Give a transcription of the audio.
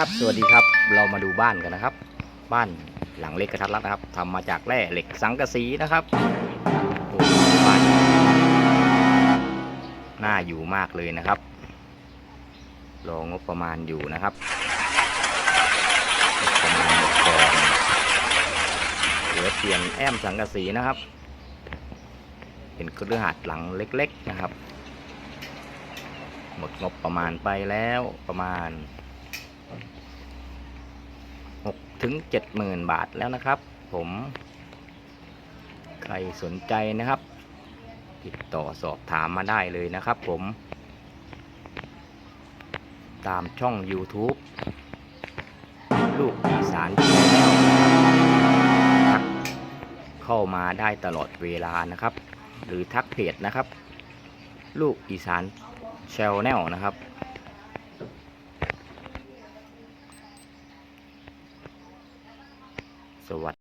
ครับสวัสดีครับเรามาดูบ้านกันนะครับ บ้านหลังเล็กกระทัดรัดนะครับทำมาจากแร่เหล็กสังกะสีนะครับโอ้บ้านน่าอยู่มากเลยนะครับรองบประมาณอยู่นะครับประมาณหมดกอนเหลือเปลี่ยนแอมสังกะสีนะครับ เป็นเครือหัดหลังเล็ก ๆนะครับ หมดงบประมาณไปแล้วประมาณ ถึงเจ็ดหมื่นบาทแล้วนะครับ ผมใครสนใจนะครับ ติดต่อสอบถามมาได้เลยนะครับ ผม ตามช่อง YouTube ลูกอีสานแชนแนลทักเข้ามาได้ตลอดเวลานะครับ หรือทักเพจนะครับ ลูกอีสานแชนแนลนะครับ สวัส